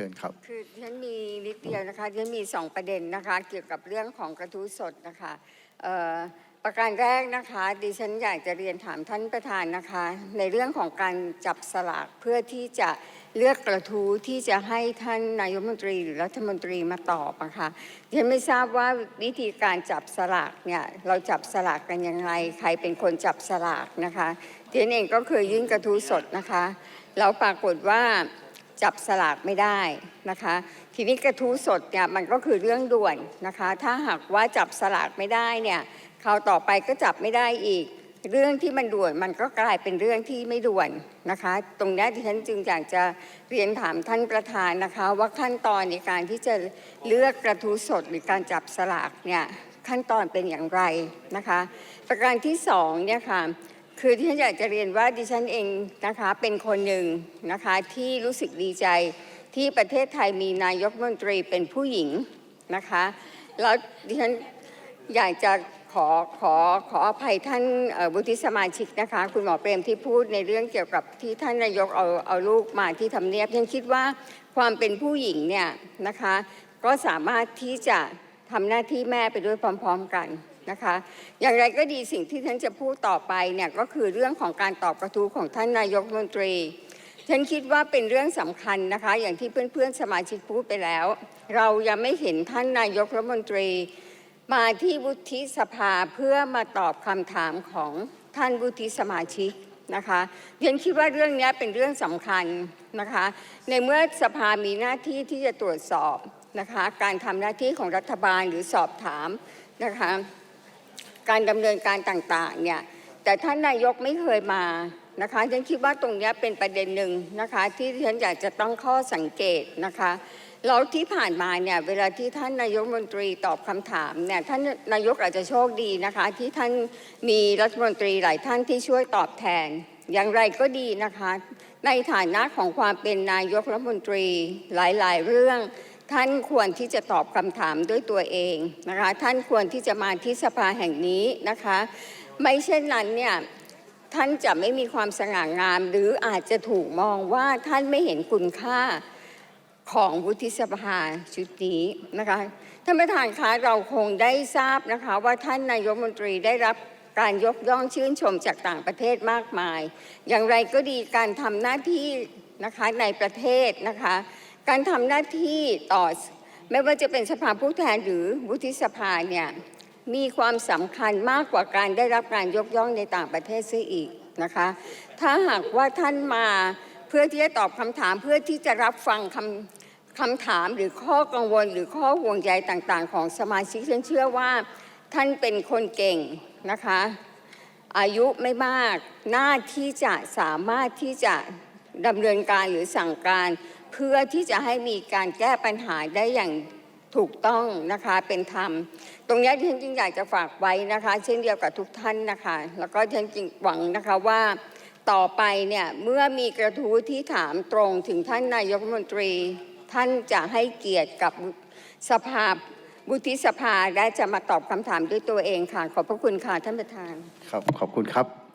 ชิญครับคือฉันมีนิดเดียวนะคะฉันมีสองประเด็นนะคะ เกี่ยวกับเรื่องของกระทู้สดนะคะประการแรกนะคะดิฉันอยากจะเรียนถามท่านประธานนะคะ ในเรื่องของการจับสลากเพื่อที่จะเลือกกระทู้ที่จะให้ท่านนายกมนตรีหรือรัฐมนตรีมาตอบนะคะดิฉันไม่ทราบว่าวิธีการจับสลากเนี่ยเราจับสลากกันยังไงใครเป็นคนจับสลากนะคะดิฉันเองก็เคยยื่นกระทู้สดนะคะแล้วปรากฏว่า จับสลากไม่ได้นะคะ ทีนี้กระทู้สดเนี่ยมันก็คือเรื่องด่วนนะคะ ถ้าหากว่าจับสลากไม่ได้เนี่ยคราวต่อไปก็จับไม่ได้อีก เรื่องที่มันด่วนมันก็กลายเป็นเรื่องที่ไม่ด่วนนะคะ ตรงนี้ที่ฉันจึงอยากจะเรียนถามท่านประธานนะคะ ว่าขั้นตอนในการที่จะเลือกกระทู้สดหรือการจับสลากเนี่ยขั้นตอนเป็นอย่างไรนะคะ ประการที่สองเนี่ยค่ะ คือที่ฉันอยากจะเรียนว่าดิฉันเองนะคะเป็นคนหนึ่งนะคะที่รู้สึกดีใจที่ประเทศไทยมีนายกรัฐมนตรีเป็นผู้หญิงนะคะแล้วดิฉันอยากจะขอขอขออภัยท่านเอ่อวุฒิสมาชิกนะคะ คุณหมอเปรมที่พูดในเรื่องเกี่ยวกับที่ท่านนายกเอาเอาลูกมาที่ทำเนียบฉันคิดว่าความเป็นผู้หญิงเนี่ยนะคะ ก็สามารถที่จะทำหน้าที่แม่ไปด้วยพร้อม ๆ กัน นะคะ อย่างไรก็ดีสิ่งที่ฉันจะพูดต่อไปเนี่ยก็คือเรื่องของการตอบกระทู้ของท่านนายกรัฐมนตรีฉันคิดว่าเป็นเรื่องสำคัญนะคะ อย่างที่เพื่อนๆสมาชิกพูดไปแล้ว เรายังไม่เห็นท่านนายกรัฐมนตรี มาที่วุฒิสภาเพื่อมาตอบคำถามของท่านวุฒิสมาชิกนะคะฉันคิดว่าเรื่องนี้เป็นเรื่องสำคัญนะคะ ในเมื่อสภามีหน้าที่ที่จะตรวจสอบนะคะ การทำหน้าที่ของรัฐบาลหรือสอบถามนะคะ การดำเนินการต่างๆเนี่ยแต่ท่านนายกไม่เคยมานะคะฉันคิดว่าตรงนี้เป็นประเด็นหนึ่งนะคะที่ฉันอยากจะต้องข้อสังเกตนะคะแล้วที่ผ่านมาเนี่ยเวลาที่ท่านนายกรัฐมนตรีตอบคำถามเนี่ยท่านนายกอาจจะโชคดีนะคะ ที่ท่านมีรัฐมนตรีหลายท่านที่ช่วยตอบแทน อย่างไรก็ดีนะคะ ในฐานะของความเป็นนายกรัฐมนตรีหลายๆ เรื่อง ท่านควรที่จะตอบคำถามด้วยตัวเองนะคะ ท่านควรที่จะมาที่สภาแห่งนี้นะคะ ไม่เช่นนั้นเนี่ยท่านจะไม่มีความสง่างาม หรืออาจจะถูกมองว่าท่านไม่เห็นคุณค่าของวุฒิสภาชุดนี้นะคะท่านประธานคะเราคงได้ทราบนะคะว่าท่านนายกมนตรีได้รับการยกย่องชื่นชมจากต่างประเทศมากมาย อย่างไรก็ดีการทำหน้าที่นะคะในประเทศนะคะ การทำหน้าที่ต่อไม่ว่าจะเป็นสภาผู้แทนหรือวุฒิสภาเนี่ยมีความสำคัญมากกว่าการได้รับการยกย่องในต่างประเทศเสียอีกนะคะ ถ้าหากว่าท่านมาเพื่อที่จะตอบคำถามเพื่อที่จะรับฟังคำคำถามหรือข้อกังวล หรือข้อห่วงใยต่างๆ ของสมาชิกฉันเชื่อว่าท่านเป็นคนเก่งนะคะ อายุไม่มากน่าที่จะสามารถที่จะดำเนินการหรือสั่งการ เพื่อที่จะให้มีการแก้ปัญหาได้อย่างถูกต้องนะคะเป็นธรรม ตรงนี้ฉันจึงอยากจะฝากไว้นะคะ เช่นเดียวกับทุกท่านนะคะ แล้วก็ฉันจึงหวังนะคะว่าต่อไปเนี่ยเมื่อมีกระทู้ที่ถามตรงถึงท่านนายกรัฐมนตรี ท่านจะให้เกียรติกับสภาวุฒิสภาและจะมาตอบคำถามด้วยตัวเองค่ะ ขอบพระคุณค่ะท่านประธาน ครับ ขอบคุณครับ